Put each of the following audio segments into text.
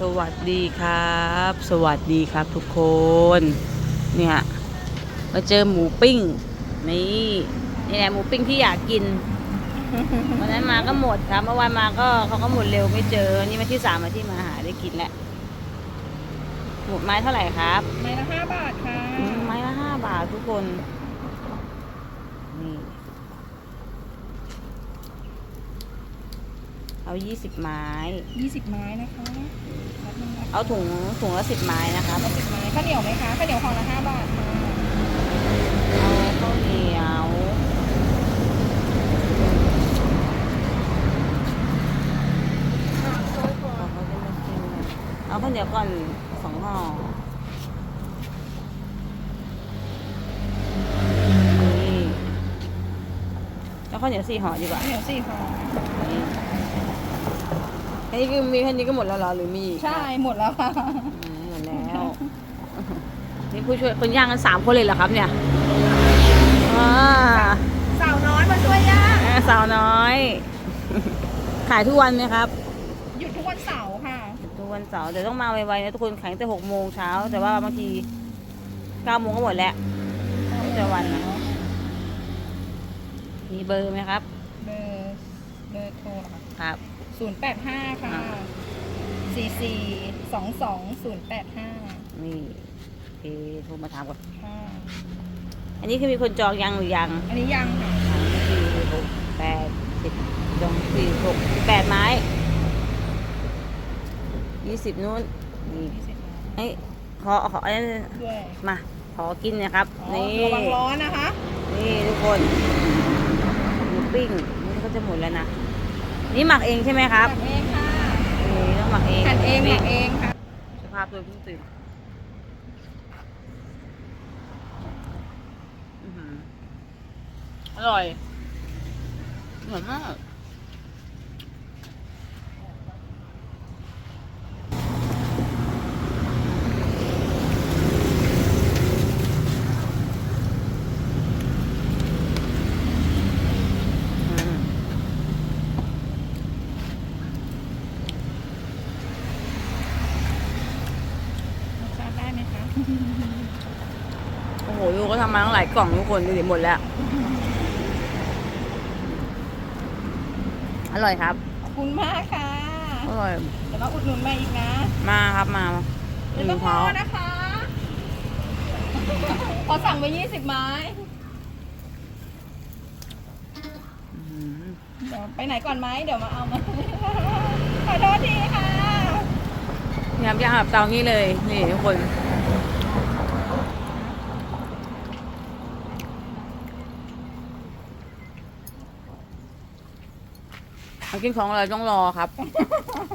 สวัสดีครับ สวัสดีครับทุกคน เนี่ยมาเจอหมูปิ้ง นี่นี่แหละหมูปิ้งที่อยากกินวันนั้นมาก็หมดครับเมื่อวานมาก็เขาก็หมดเร็วไม่เจอ นี่มาที่สามมาที่มาหาได้กินแล้วหมูไม้เท่าไหร่ครับ ไม้ละห้าบาทค่ะอืมไม้ละห้าบาททุกคนนี่ เอายี่สิบไม้ยี่สิบไม้นะคะรับหนึ่งนะเอาถุงถุงละสิบไม้นะครับสิบไม้ข้าวเหนียวไหมคะข้าวเหนียวห่อละห้าบาทค่ะเอาข้าวเหนียวเอาข้าวเหนียวก่อนสองห่อนี่แล้วข้าวเหนียวสี่ห่อดีกว่าข้าวเหนียวสี่ห่อ นี่ แค่นี้ก็มีแค่นี้ก็หมดแล้วเหรอหรือมีอีกใช่ หมดแล้วค่ะ อืมหมดแล้ว นี่ผู้ช่วยคนย่างกันสามคนเลยเหรอครับเนี่ยอ่าสาวน้อยมาช่วยย่างแม่สาวน้อย ขายทุกวันไหมครับ หยุดทุกวันเสาร์ค่ะ ทุกวันเสาร์แต่ต้องมาไวๆนะทุกคนขายตั้งแต่หกโมงเช้า แต่ว่าบางทีเก้าโมงก็หมดแล้วแต่วันนะมีเบอร์ไหมครับ เบอร์เบอร์โทรเหรอคะครับ ศูนย์แปดห้าค่ะอ่าสี่สี่สองสองศูนย์แปดห้านี่โอเคโทรมาถามก่อน ค่ะ อันนี้คือมีคนจองยังหรือยังอันนี้ยังค่ะสามสี่หกแปดสิบสองสี่หกสิบแปดไม้ยี่สิบนู้นนี่ยี่สิบเอ้ยขอขออันนั้นด้วยมา ขอกินเนะครับ อ๋อนี่ ระวังร้อนนะคะ นี่ทุกคนหมูปิ้งนี่ก็จะหมดแล้วนะ นี่หมักเองใช่ไหมครับทำเองค่ะนี่ต้องหมักเองหั่นเองหมักเองค่ะสภาพตัวเพิ่งตื่นอื้อหืออร่อยอร่อยมาก อืม รสชาติได้ไหมคะ โอ้โหดูก็ทำมาตั้งหลายกล่องทุกคนดูดิหมดแล้ว อร่อยครับ ขอบคุณมากค่ะ อร่อย เดี๋ยวมาอุดหนุนมาอีกนะ มาครับมาเดี๋ยวลืต้อมงรเท้าอนะคะพอสั่งไป20ไม้อื้อหือเดี๋ยวไปไหนก่อนไหมเดี๋ยวมาเอามาขอโทษทีค่ะ ยำย่างแบบเตานี่เลย นี่ทุกคนมากินของอะไรต้องรอครับ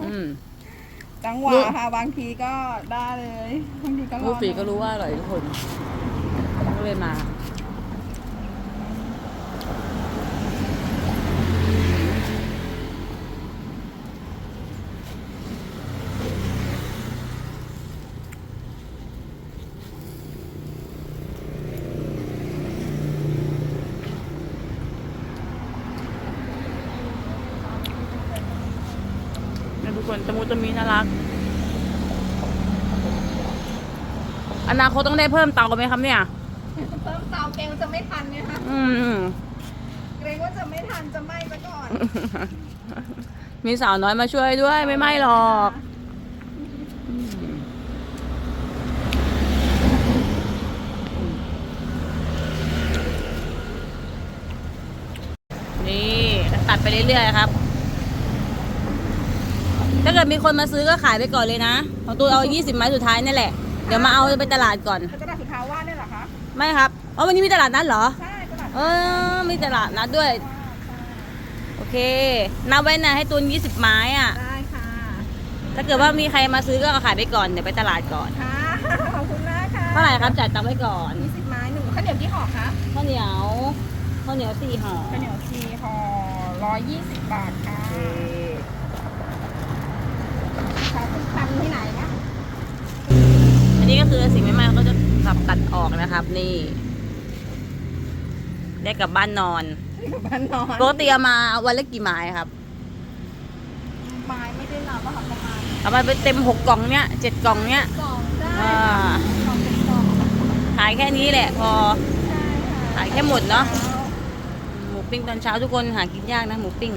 อืมจังหวะรู้ค่ะบางทีก็ได้เลยบางทีก็รอรู้ฝีก็รู้ว่าอร่อยทุกคนก็เลยมา เนี่ยทุกคนตะมูตะมีน่ารัก อนาคตต้องได้เพิ่มเตาไหมครับเนี่ย เพิ่มเตาเกรงจะไม่ทันเนี่ยค่ะอืม เกรงว่าจะไม่ทันจะไหม้ซะก่อนมีสาวน้อยมาช่วยด้วยไม่ไหม่หรอก นี่ ตัดไปเรื่อยๆครับ ถ้าเกิดมีคนมาซื้อก็ขายไปก่อนเลยนะ ของตูนเอา 20 ไม้สุดท้ายนี่แหละ เดี๋ยวมาเอาไปตลาดก่อนกระดาษสุดท้ายว่าเนี่ยเหรอคะ ไม่ครับอ๋อวันนี้มีตลาดนัดเหรอ ใช่กระดาษเออ มีตลาดนัดด้วย โอเค นับไว้นะให้ตูน 20 ไม้อะ ได้ค่ะ ถ้าเกิดว่ามีใครมาซื้อก็เอาขายไปก่อน เดี๋ยวไปตลาดก่อน ค่ะ ขอบคุณมากค่ะเท่าไหร่ครับจ่ายตังค์ไว้ก่อนยี่สิบไม้หนึ่งข้าวเหนียวกี่ห่อคะข้าวเหนียวข้าวเหนียวสี่ห่อข้าวเหนียวชีห่อร้อยยี่สิบบาทค่ะโอเคค่ะคุณทำที่ไหนนะ อั นนี้ก็คือสิ่งไม่มากก็จะสับตัดออกนะครับ นี่ ได้กลับบ้านนอนอยู่บ้านนอนปกติเอามาวันละกี่ไม้ครับไม้ไม่ได้นับว่าค่ะประมาณเอามาไปเต็มหกกล่องเนี้ยเจ็ดกล่องเนี้ยกล่องได้อ่ากล่องเป็นกล่องขายแค่นี้แหละพอใช่ค่ะขายแค่หมดเนาะหมูปิ้งตอนเช้าทุกคนหากินยากนะหมูปิ้ง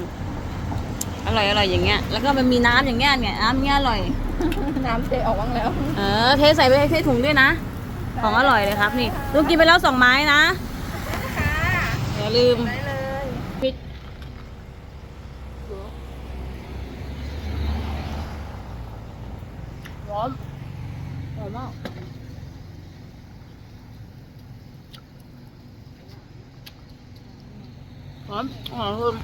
อร่อยอร่อยอย่างเงี้ยแล้วก็มันมีน้ำอย่างเงี้ยเนี่ยน้ำเงี้ยอร่อย น้ำเทออกบ้างแล้ว เออเทใส่ไปเทถุงด้วยนะ ของอร่อยเลยครับนี่ลุงกินไปแล้วสองไม้นะค่ะอย่าลืมได้เลยปิดร้อนหอมมากหอมหอมคุณ